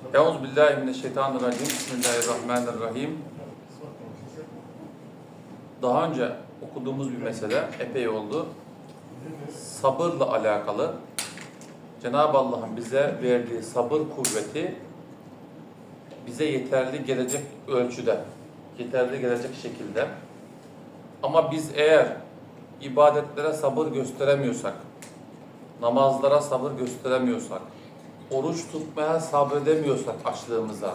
Euzu billahi mineşşeytanirracim. Bismillahirrahmanirrahim. Daha önce okuduğumuz bir mesele epey oldu. Sabırla alakalı. Cenab-ı Allah'ın bize verdiği sabır kuvveti bize yeterli gelecek ölçüde, yeterli gelecek şekilde. Ama biz eğer ibadetlere sabır gösteremiyorsak, namazlara sabır gösteremiyorsak, oruç tutmaya sabredemiyorsak açlığımıza,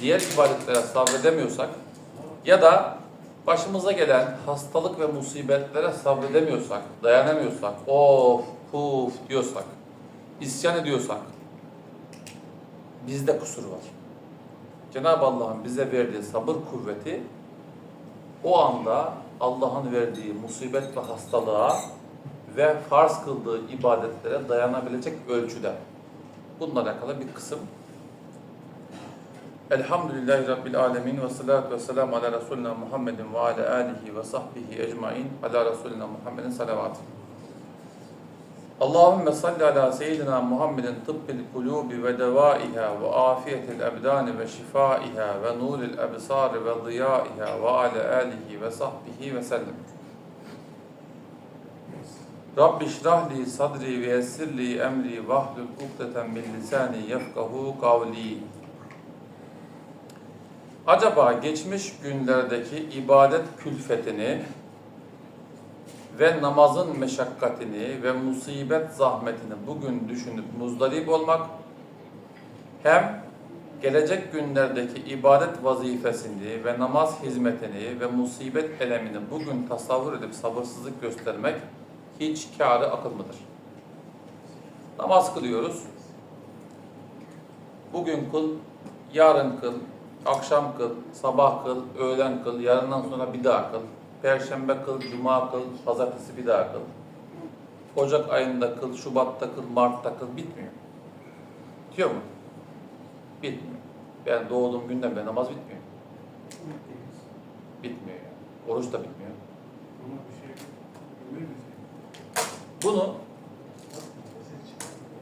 diğer ibadetlere sabredemiyorsak ya da başımıza gelen hastalık ve musibetlere sabredemiyorsak, dayanamıyorsak, of, puf diyorsak, isyan ediyorsak bizde kusur var. Cenab-ı Allah'ın bize verdiği sabır kuvveti o anda Allah'ın verdiği musibet ve hastalığa ve farz kıldığı ibadetlere dayanabilecek ölçüde. Bununla alakalı bir kısım. Elhamdülillahi Rabbil Alemin ve salatu ve selamu ala Resulina Muhammedin ve ala alihi ve sahbihi ecmain ala Resulina Muhammedin salavat. Allahümme salli ala seyyidina Muhammedin tıbbil kulubi ve devaiha ve afiyetil ebdani ve şifaiha ve nuril ebsari ve ziyaiha ve ala alihi ve sahbihi ve sellem. Rabbi şrahli sadri ve yessirli emri vahlul ukdeten min lisani yefkahu kavli. Acaba geçmiş günlerdeki ibadet külfetini ve namazın meşakkatini ve musibet zahmetini bugün düşünüp muzdarip olmak hem gelecek günlerdeki ibadet vazifesini ve namaz hizmetini ve musibet elemini bugün tasavvur edip sabırsızlık göstermek hiç kârı akıl mıdır? Namaz kılıyoruz. Bugün kıl, yarın kıl, akşam kıl, sabah kıl, öğlen kıl, yarından sonra bir daha kıl. Perşembe kıl, cuma kıl, pazartesi bir daha kıl. Ocak ayında kıl, Şubat'ta kıl, Mart'ta kıl bitmiyor. Bitiyor mu? Bitmiyor. Ben doğduğum günden beri namaz bitmiyor. Bitmiyor. Oruç da bitmiyor. Bunu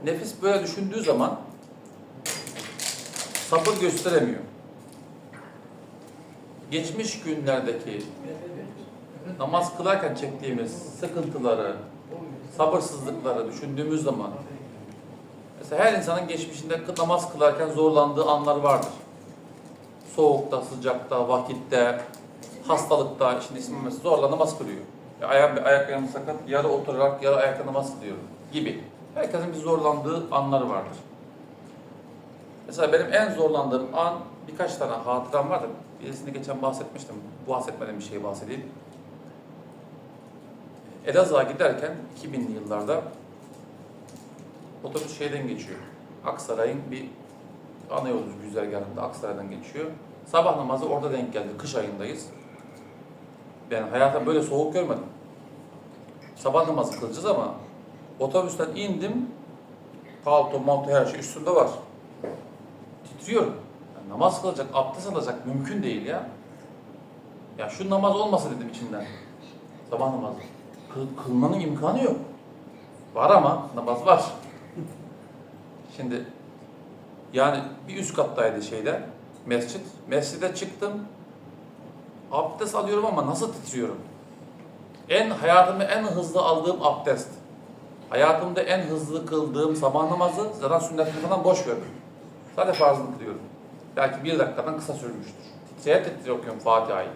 nefis böyle düşündüğü zaman sabır gösteremiyor. Geçmiş günlerdeki namaz kılarken çektiğimiz sıkıntıları, sabırsızlıkları düşündüğümüz zaman mesela her insanın geçmişinde namaz kılarken zorlandığı anlar vardır. Soğukta, sıcakta, vakitte, hastalıkta, şimdi ismi mesela zorla namaz kılıyor. Ya ayak, ayak ayağım sakat, yarı oturarak, yarı ayakta namaz kılıyor gibi. Herkesin bir zorlandığı anları vardır. Mesela benim en zorlandığım an birkaç tane hatıram vardı. Birisini geçen bahsetmiştim. Bahsetmeden bir şey bahsedeyim. Elazığ'a giderken 2000'li yıllarda otobüs şeyden geçiyor. Aksaray'ın bir ana yolu güzergahında Aksaray'dan geçiyor. Sabah namazı orada denk geldi. Kış ayındayız. Ben hayatımda böyle soğuk görmedim. Sabah namazı kılacağız ama otobüsten indim. Palto, manto her şey üstünde var. Titriyorum. Ya namaz kılacak, abdest alacak mümkün değil ya. Ya şu namaz olmasa dedim içinden. Sabah namazı. Kıl, kılmanın imkanı yok. Var ama namaz var. Şimdi yani bir üst kattaydı şeyde mescit. Mescide çıktım. Abdest alıyorum ama nasıl titriyorum? En hayatımda en hızlı aldığım abdest. Hayatımda en hızlı kıldığım sabah namazı zaten sünnetini falan boş ver. Sadece farzını kılıyorum. Belki bir dakikadan kısa sürmüştür. Seyahat ettiriyor okuyorum Fatiha'yı.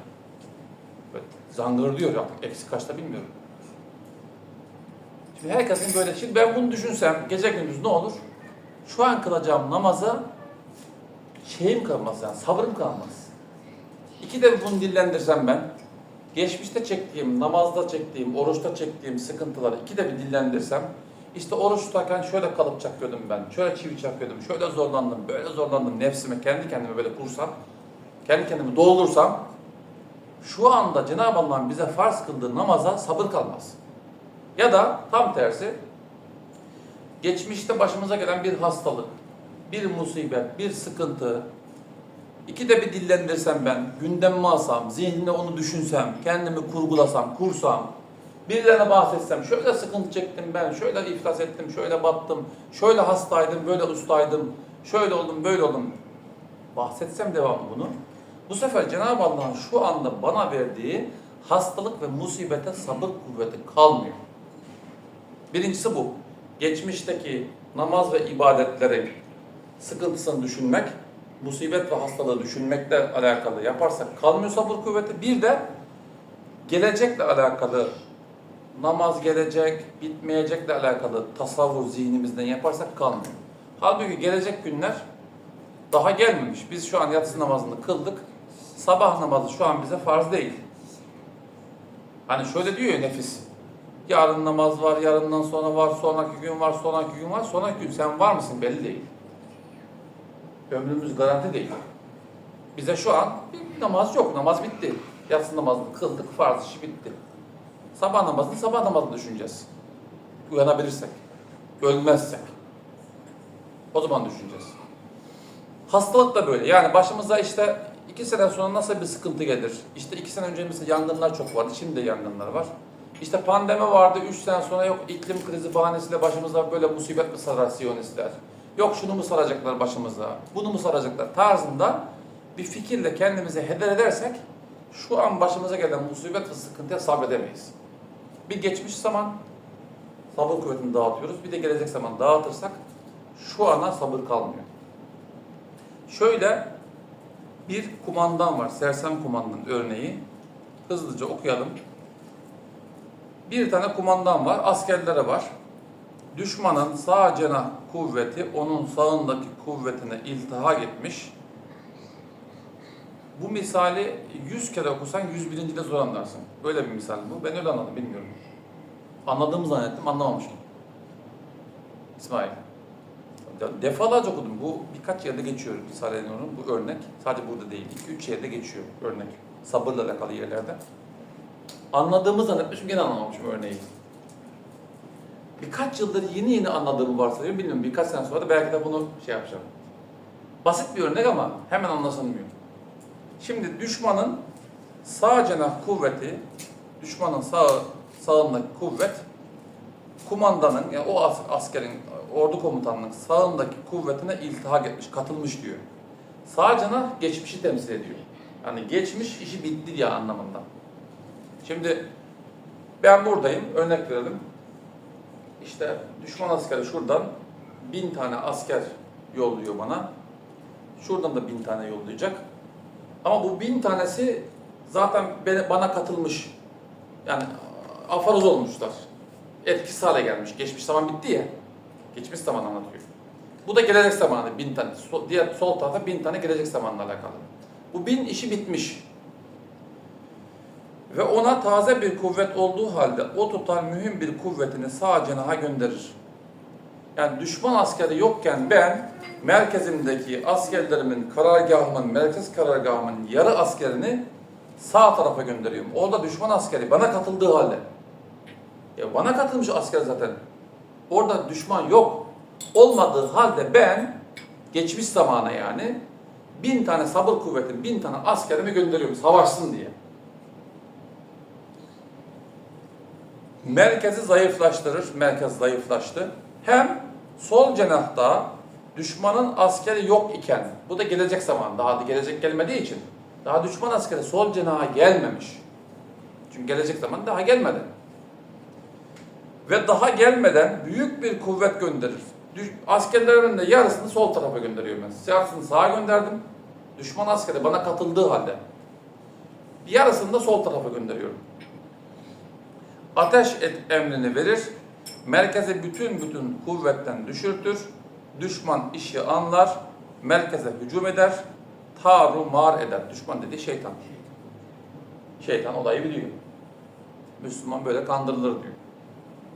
Böyle zangır diyor artık eksi kaçta bilmiyorum. Şimdi herkesin böyle şimdi ben bunu düşünsem gece gündüz ne olur? Şu an kılacağım namaza şeyim kalmaz yani sabrım kalmaz. İki de bunu dillendirsem ben geçmişte çektiğim, namazda çektiğim, oruçta çektiğim sıkıntıları iki de bir dillendirsem işte oruç tutarken şöyle kalıp çakıyordum ben, şöyle çivi çakıyordum, şöyle zorlandım, böyle zorlandım nefsime, kendi kendime böyle kursam, kendi kendimi doldursam şu anda Cenab-ı Allah'ın bize farz kıldığı namaza sabır kalmaz. Ya da tam tersi geçmişte başımıza gelen bir hastalık, bir musibet, bir sıkıntı, iki de bir dillendirsem ben, gündemimi alsam, zihnine onu düşünsem, kendimi kurgulasam, kursam, birilerine bahsetsem, şöyle sıkıntı çektim ben, şöyle iflas ettim, şöyle battım, şöyle hastaydım, böyle ustaydım, Şöyle oldum, böyle oldum. Bahsetsem devamlı bunu. Bu sefer Cenab-ı Allah'ın şu anda bana verdiği hastalık ve musibete sabır kuvveti kalmıyor. Birincisi bu. Geçmişteki namaz ve ibadetlerin sıkıntısını düşünmek, musibet ve hastalığı düşünmekle alakalı yaparsak kalmıyor sabır kuvveti. Bir de gelecekle alakalı namaz gelecek, bitmeyecekle alakalı tasavvur zihnimizden yaparsak kalmıyor. Halbuki gelecek günler daha gelmemiş. Biz şu an yatsı namazını kıldık. Sabah namazı şu an bize farz değil. Hani şöyle diyor ya nefis. Yarın namaz var, yarından sonra var, sonraki gün var, sonraki gün var, sonraki gün sen var mısın belli değil. Ömrümüz garanti değil. Bize şu an bir namaz yok, namaz bitti. Yatsı namazını kıldık, farz işi bitti. Sabah namazını sabah namazını düşüneceğiz. Uyanabilirsek, ölmezsek. O zaman düşüneceğiz. Hastalık da böyle. Yani başımıza işte iki sene sonra nasıl bir sıkıntı gelir? İşte iki sene önce mesela yangınlar çok vardı. Şimdi de yangınlar var. İşte pandemi vardı. Üç sene sonra yok iklim krizi bahanesiyle başımıza böyle musibet mi sarar Siyonistler? Yok şunu mu saracaklar başımıza? Bunu mu saracaklar? Tarzında bir fikirle kendimizi heder edersek şu an başımıza gelen musibet ve sıkıntıya sabredemeyiz. Bir geçmiş zaman sabır kuvvetini dağıtıyoruz. Bir de gelecek zaman dağıtırsak şu ana sabır kalmıyor. Şöyle bir kumandan var. Sersem kumandan örneği. Hızlıca okuyalım. Bir tane kumandan var. Askerlere var. Düşmanın sağ cenah kuvveti onun sağındaki kuvvetine iltihak etmiş. Bu misali 100 kere okusan 101. de zor anlarsın. Böyle bir misal bu. Ben öyle anladım bilmiyorum. Anladığımı zannettim anlamamışım. İsmail. Defalarca okudum. Bu birkaç yerde geçiyor Risale-i bu örnek. Sadece burada değil. 2-3 yerde geçiyor örnek. Sabırla alakalı yerlerde. Anladığımı zannetmişim gene anlamamışım örneği. Birkaç yıldır yeni yeni anladığımı varsayıyorum. Bilmiyorum birkaç sene sonra da belki de bunu şey yapacağım. Basit bir örnek ama hemen anlaşılmıyor. Şimdi düşmanın sağ cenah kuvveti, düşmanın sağ sağındaki kuvvet, kumandanın, yani o as- askerin, ordu komutanının sağındaki kuvvetine iltihak etmiş, katılmış diyor. Sağ cenah geçmişi temsil ediyor. Yani geçmiş işi bitti diye anlamında. Şimdi ben buradayım, örnek verelim. İşte düşman askeri şuradan bin tane asker yolluyor bana. Şuradan da bin tane yollayacak. Ama bu bin tanesi zaten bana katılmış. Yani afaroz olmuşlar. Etkisiz hale gelmiş. Geçmiş zaman bitti ya. Geçmiş zaman anlatıyor. Bu da gelecek zamanı bin tane. Diğer sol tarafta bin tane gelecek zamanla alakalı. Bu bin işi bitmiş. Ve ona taze bir kuvvet olduğu halde o tutar mühim bir kuvvetini sağ cenaha gönderir. Yani düşman askeri yokken ben merkezimdeki askerlerimin, karargahımın, merkez karargahımın yarı askerini sağ tarafa gönderiyorum. Orada düşman askeri bana katıldığı halde. Ya bana katılmış asker zaten. Orada düşman yok. Olmadığı halde ben geçmiş zamana yani bin tane sabır kuvveti, bin tane askerimi gönderiyorum savaşsın diye. Merkezi zayıflaştırır. Merkez zayıflaştı. Hem sol cenahta düşmanın askeri yok iken, bu da gelecek zaman, daha da gelecek gelmediği için, daha düşman askeri sol cenaha gelmemiş. Çünkü gelecek zaman daha gelmedi. Ve daha gelmeden büyük bir kuvvet gönderir. Askerlerimin de yarısını sol tarafa gönderiyorum ben. Yarısını sağa gönderdim. Düşman askeri bana katıldığı halde. Yarısını da sol tarafa gönderiyorum. Ateş et emrini verir. Merkeze bütün bütün kuvvetten düşürtür. Düşman işi anlar. Merkeze hücum eder. Taru mar eder. Düşman dediği şeytan. Şeytan olayı biliyor. Müslüman böyle kandırılır diyor.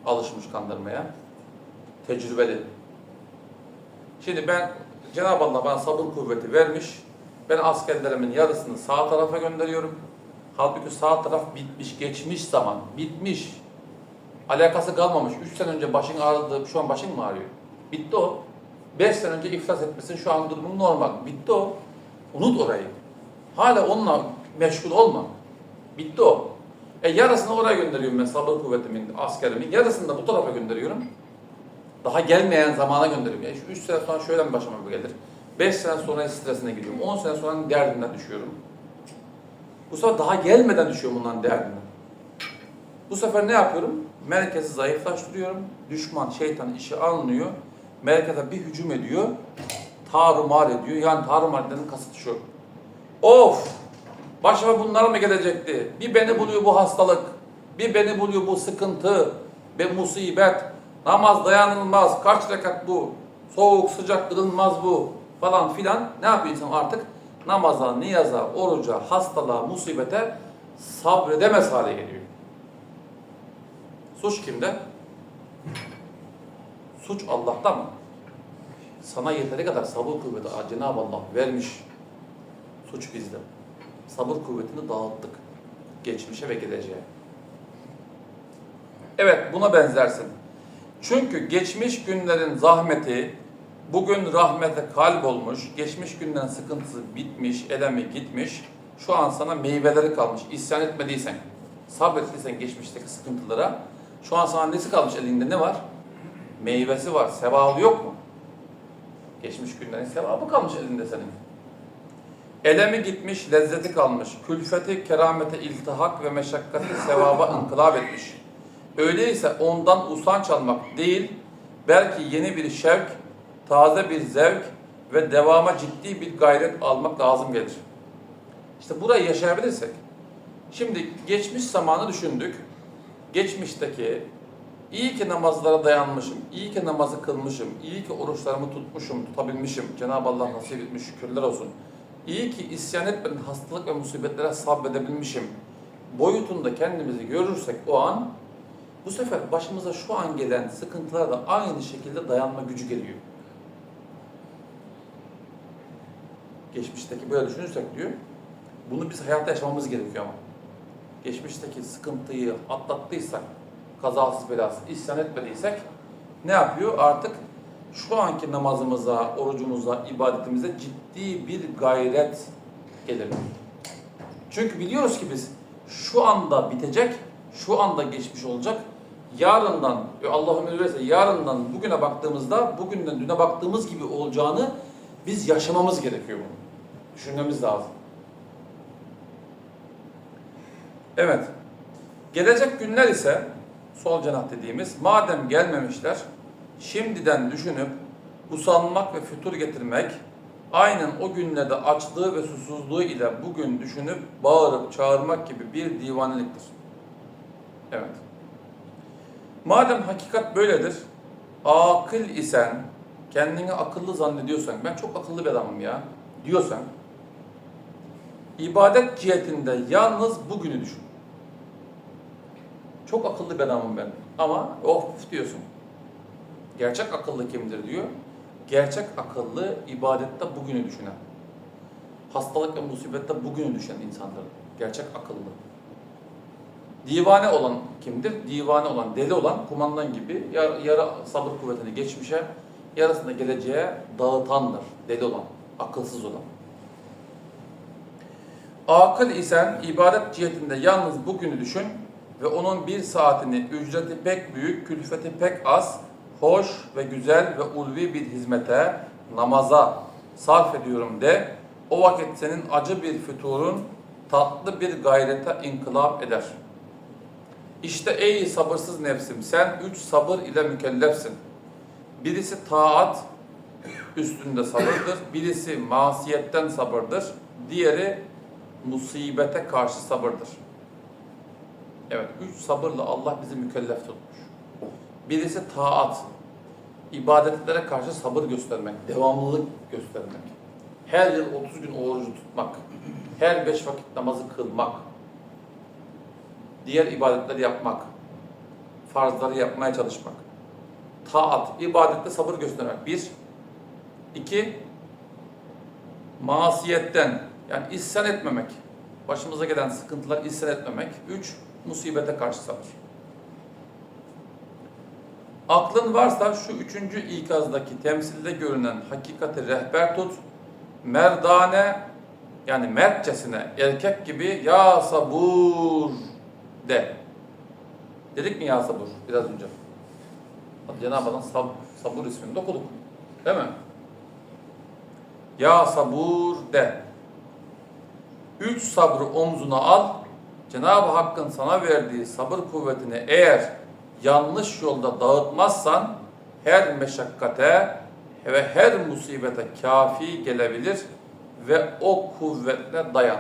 Alışmış kandırmaya. Tecrübeli. Şimdi ben Cenab-ı Allah bana sabır kuvveti vermiş. Ben askerlerimin yarısını sağ tarafa gönderiyorum. Halbuki sağ taraf bitmiş, geçmiş zaman, bitmiş. Alakası kalmamış. Üç sene önce başın ağrıdı, şu an başın mı ağrıyor? Bitti o. Beş sene önce iflas etmesin, şu an durumun normal. Bitti o. Unut orayı. Hala onunla meşgul olma. Bitti o. E yarısını oraya gönderiyorum ben sabır kuvvetimin, askerimin. Yarısını da bu tarafa gönderiyorum. Daha gelmeyen zamana gönderiyorum. Yani 3 sene sonra şöyle mi başıma bu gelir? 5 sene sonra stresine giriyorum. 10 sene sonra derdinden düşüyorum. Bu sefer daha gelmeden düşüyorum bundan derdinden. Bu sefer ne yapıyorum? Merkezi zayıflaştırıyorum. Düşman, şeytan işi alınıyor. Merkeze bir hücum ediyor. Tarumar ediyor. Yani tarumar edenin kasıtı şu. Of! Başıma bunlar mı gelecekti? Bir beni buluyor bu hastalık. Bir beni buluyor bu sıkıntı. Ve musibet. Namaz dayanılmaz. Kaç rekat bu? Soğuk sıcak kılınmaz bu. Falan filan. Ne yapıyor insan artık? Namaza, niyaza, oruca, hastalığa, musibete sabredemez hale geliyor. Suç kimde? Suç Allah'ta mı? Sana yeteri kadar sabır kuvveti Cenab-ı Allah vermiş. Suç bizde. Sabır kuvvetini dağıttık. Geçmişe ve geleceğe. Evet buna benzersin. Çünkü geçmiş günlerin zahmeti bugün rahmete kalp olmuş, geçmiş günlerin sıkıntısı bitmiş, elemi gitmiş. Şu an sana meyveleri kalmış. İsyan etmediysen, sabrettiysen geçmişteki sıkıntılara, şu an sana nesi kalmış elinde ne var? Meyvesi var, sevabı yok mu? Geçmiş günlerin sevabı kalmış elinde senin. Elemi gitmiş, lezzeti kalmış. Külfeti, keramete, iltihak ve meşakkati sevaba inkılap etmiş. Öyleyse ondan usanç almak değil, belki yeni bir şevk, taze bir zevk ve devama ciddi bir gayret almak lazım gelir. İşte burayı yaşayabilirsek, şimdi geçmiş zamanı düşündük. Geçmişteki iyi ki namazlara dayanmışım, iyi ki namazı kılmışım, iyi ki oruçlarımı tutmuşum, tutabilmişim. Cenab-ı Allah nasip etmiş, şükürler olsun. İyi ki isyan etmeden hastalık ve musibetlere sabredebilmişim. Boyutunda kendimizi görürsek o an bu sefer başımıza şu an gelen sıkıntılara da aynı şekilde dayanma gücü geliyor. Geçmişteki böyle düşünürsek diyor, bunu biz hayatta yaşamamız gerekiyor ama. Geçmişteki sıkıntıyı atlattıysak, kazasız belasız isyan etmediysek ne yapıyor? Artık şu anki namazımıza, orucumuza, ibadetimize ciddi bir gayret gelir. Çünkü biliyoruz ki biz şu anda bitecek, şu anda geçmiş olacak. Yarından, Allah ömür verirse yarından bugüne baktığımızda, bugünden düne baktığımız gibi olacağını biz yaşamamız gerekiyor bunu. Düşünmemiz lazım. Evet. Gelecek günler ise sol cenah dediğimiz madem gelmemişler şimdiden düşünüp usanmak ve fütur getirmek aynen o günlerde açlığı ve susuzluğu ile bugün düşünüp bağırıp çağırmak gibi bir divaneliktir. Evet. Madem hakikat böyledir, akıl isen, kendini akıllı zannediyorsan, ben çok akıllı bir adamım ya diyorsan, ibadet cihetinde yalnız bugünü düşün. Çok akıllı bir adamım ben ama of diyorsun. Gerçek akıllı kimdir diyor. Gerçek akıllı ibadette bugünü düşünen. Hastalık ve musibette bugünü düşen insandır. Gerçek akıllı. Divane olan kimdir? Divane olan, deli olan kumandan gibi yar, yarı sabır kuvvetini geçmişe, yarısını geleceğe dağıtandır. Deli olan, akılsız olan. Akıl isen ibadet cihetinde yalnız bugünü düşün ve onun bir saatini ücreti pek büyük, külfeti pek az, hoş ve güzel ve ulvi bir hizmete, namaza sarf ediyorum de, o vakit senin acı bir füturun tatlı bir gayrete inkılap eder. İşte ey sabırsız nefsim, sen üç sabır ile mükellefsin. Birisi taat üstünde sabırdır, birisi masiyetten sabırdır, diğeri musibete karşı sabırdır. Evet, üç sabırla Allah bizi mükellef tutmuş. Birisi taat, ibadetlere karşı sabır göstermek, devamlılık göstermek. Her yıl 30 gün orucu tutmak, her beş vakit namazı kılmak, diğer ibadetleri yapmak, farzları yapmaya çalışmak. Taat, ibadette sabır göstermek. Bir. iki masiyetten, yani isyan etmemek. Başımıza gelen sıkıntılar isyan etmemek. Üç, musibete karşı sabır. Aklın varsa şu üçüncü ikazdaki temsilde görünen hakikati rehber tut. Merdane yani mertçesine erkek gibi ya sabur de. Dedik mi ya sabur biraz önce? Cenab-ı Allah sab Sabur ismini de okuduk. Değil mi? Ya sabur de. Üç sabrı omzuna al. Cenab-ı Hakk'ın sana verdiği sabır kuvvetini eğer yanlış yolda dağıtmazsan her meşakkate ve her musibete kafi gelebilir ve o kuvvetle dayan.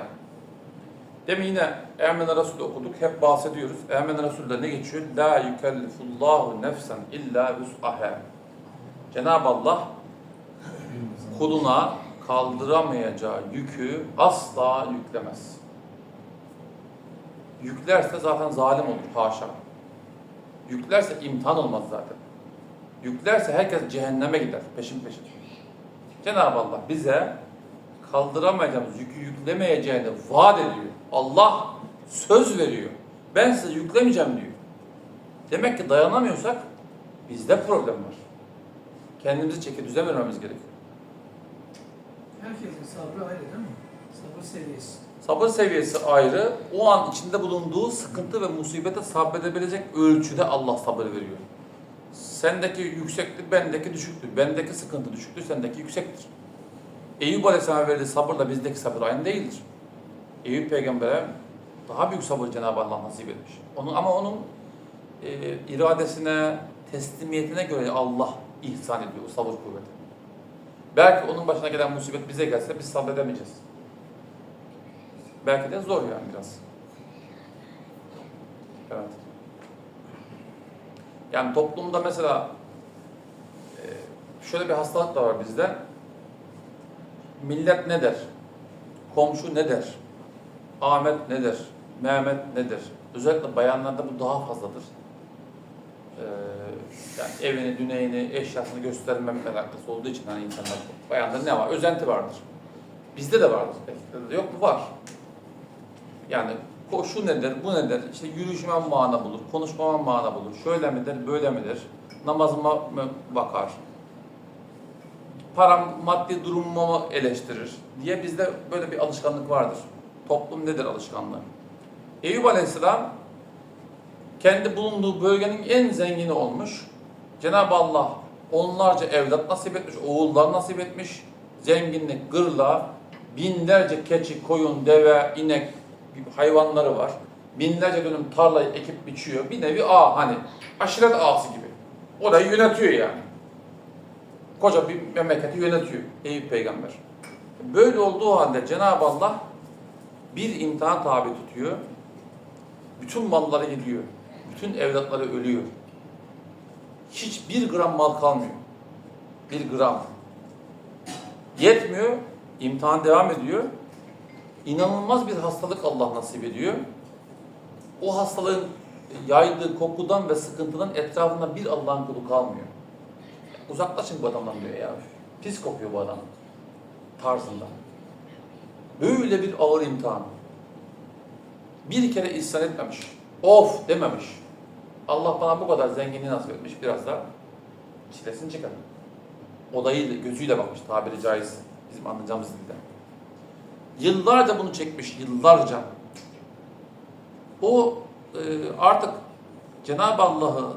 Demin yine Emen Resul okuduk. Hep bahsediyoruz. Emen Resul'de ne geçiyor? La yükellifullahu nefsen illa vus'aha. Cenab-ı Allah kuluna kaldıramayacağı yükü asla yüklemez. Yüklerse zaten zalim olur haşa. Yüklerse imtihan olmaz zaten. Yüklerse herkes cehenneme gider peşin peşin. Cenab-ı Allah bize kaldıramayacağımız yükü yüklemeyeceğini vaat ediyor. Allah söz veriyor. Ben size yüklemeyeceğim diyor. Demek ki dayanamıyorsak bizde problem var. Kendimizi çeki düzen vermemiz gerekiyor. Herkesin sabrı ayrı değil mi? Sabır seviyesi. Sabır seviyesi ayrı. O an içinde bulunduğu sıkıntı ve musibete sabredebilecek ölçüde Allah sabır veriyor. Sendeki yükseklik bendeki düşüktür. Bendeki sıkıntı düşüktür, sendeki yüksektir. Eyüp Aleyhisselam'a verdiği sabırla bizdeki sabır aynı değildir. Eyüp Peygamber'e daha büyük sabır Cenab-ı Allah nasip etmiş. Onun, ama onun e, iradesine, teslimiyetine göre Allah ihsan ediyor o sabır kuvveti. Belki onun başına gelen musibet bize gelse biz sabredemeyeceğiz. Belki de zor yani biraz. Evet. Yani toplumda mesela e, şöyle bir hastalık da var bizde. Millet ne der? Komşu ne der? Ahmet ne der? Mehmet ne der? Özellikle bayanlarda bu daha fazladır. Ee, yani evini, düneyini, eşyasını göstermem meraklısı olduğu için hani insanlar bayanda ne var? Özenti vardır. Bizde de vardır. Erkeklerde de yok mu? Var. Yani şu nedir, bu nedir? İşte yürüyüşüme mana bulur, konuşmama mana bulur. Şöyle midir, böyle midir? Namazıma mı bakar? Param, maddi durumumu eleştirir diye bizde böyle bir alışkanlık vardır. Toplum nedir alışkanlığı? Eyüp Aleyhisselam kendi bulunduğu bölgenin en zengini olmuş. Cenab-ı Allah onlarca evlat nasip etmiş, oğullar nasip etmiş. Zenginlik, gırla, binlerce keçi, koyun, deve, inek hayvanları var. Binlerce dönüm tarlayı ekip biçiyor. Bir nevi ağ hani aşiret ağası gibi. Orayı yönetiyor yani. Koca bir memleketi yönetiyor Eyüp peygamber. Böyle olduğu halde Cenab-ı Allah bir imtihan tabi tutuyor. Bütün malları gidiyor. Bütün evlatları ölüyor. Hiçbir gram mal kalmıyor. Bir gram. Yetmiyor. imtihan devam ediyor. İnanılmaz bir hastalık Allah nasip ediyor. O hastalığın yaydığı kokudan ve sıkıntıdan etrafında bir Allah'ın kulu kalmıyor. Uzaklaşın bu adamdan diyor ya. Pis kokuyor bu adam. Tarzında. Böyle bir ağır imtihan. Bir kere ihsan etmemiş. Of dememiş. Allah bana bu kadar zenginliği nasip etmiş. Biraz da çilesini çıkar. Odayı gözüyle bakmış tabiri caiz. Bizim anlayacağımız dilde. Yıllarca bunu çekmiş. Yıllarca. O e, artık Cenab-ı Allah'ı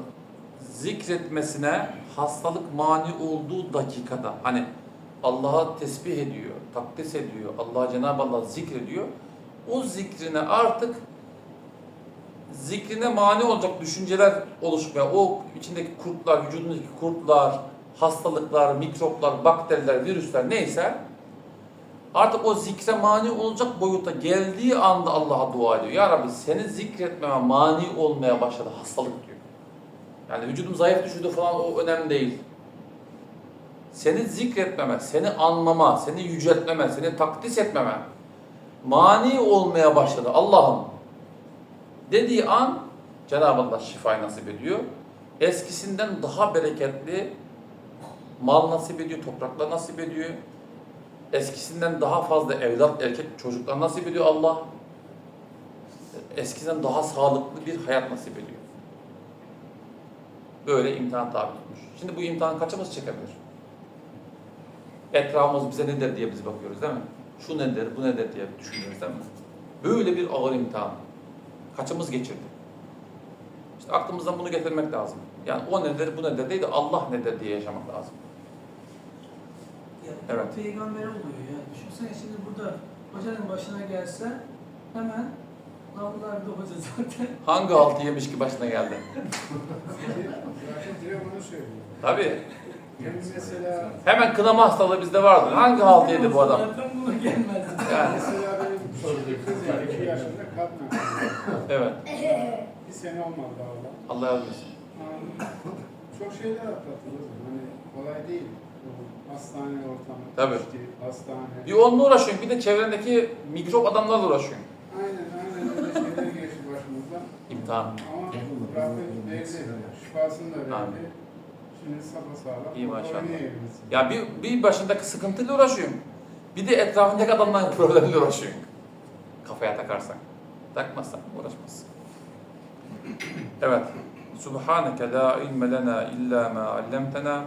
zikretmesine hastalık mani olduğu dakikada hani Allah'a tesbih ediyor, takdis ediyor, Allah Cenab-ı Allah zikrediyor. O zikrine artık zikrine mani olacak düşünceler oluşmaya, o içindeki kurtlar, vücudundaki kurtlar, hastalıklar, mikroplar, bakteriler, virüsler neyse artık o zikre mani olacak boyuta geldiği anda Allah'a dua ediyor. Ya Rabbi seni zikretmeme mani olmaya başladı hastalık diyor. Yani vücudum zayıf düşürdü falan o önemli değil. Seni zikretmeme, seni anmama, seni yüceltmeme, seni takdis etmeme mani olmaya başladı Allah'ım dediği an Cenab-ı Allah şifayı nasip ediyor. Eskisinden daha bereketli mal nasip ediyor, topraklar nasip ediyor. Eskisinden daha fazla evlat, erkek çocuklar nasip ediyor Allah. Eskisinden daha sağlıklı bir hayat nasip ediyor. Böyle imtihan tabi tutmuş. Şimdi bu imtihan kaçımız çekebilir? Etrafımız bize ne der diye biz bakıyoruz değil mi? Şu nedir, bu nedir diye düşünüyoruz değil mi? Böyle bir ağır imtihan. Kaçımız geçirdi? İşte aklımızdan bunu getirmek lazım. Yani o nedir, bu nedir değil de Allah nedir diye yaşamak lazım. Ya, Evet. Peygambere oluyor ya. Düşünsene şimdi burada hocanın başına gelse hemen lavlardı hoca zaten. Hangi altı yemiş ki başına geldi? Tabii. Yani mesela, Hemen kınama hastalığı bizde vardır. Hangi altı yedi bu adam? Zaten buna gelmez. Yani, mesela benim kız var, iki yaşında kadın. Evet. Bir sene olmadı daha. Allah yardım etsin. Çok şeyler atlatılır. Hani kolay değil. Bu hastane ortamı, Tabii. işte, hastane. Bir onunla uğraşıyorsun, bir de çevrendeki mikrop adamlarla uğraşıyorsun. Aynen aynen öyle şeyler geçti başımızdan. İmtihan. Ama Rabbim verdi, şifasını da verdi. Amin. Şimdi sapasağlam. İyi maşallah. Ya bir, bir başındaki sıkıntıyla uğraşıyorsun. Bir de etrafındaki adamların problemiyle uğraşıyorsun. Kafaya takarsan. Takmazsan uğraşmazsın. Evet. Subhaneke la ilme lena illa ma allamtena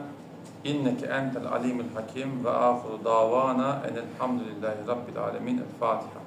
inneke entel alimul hakim ve ahiru davana enelhamdülillahi rabbil alemin. El Fatiha.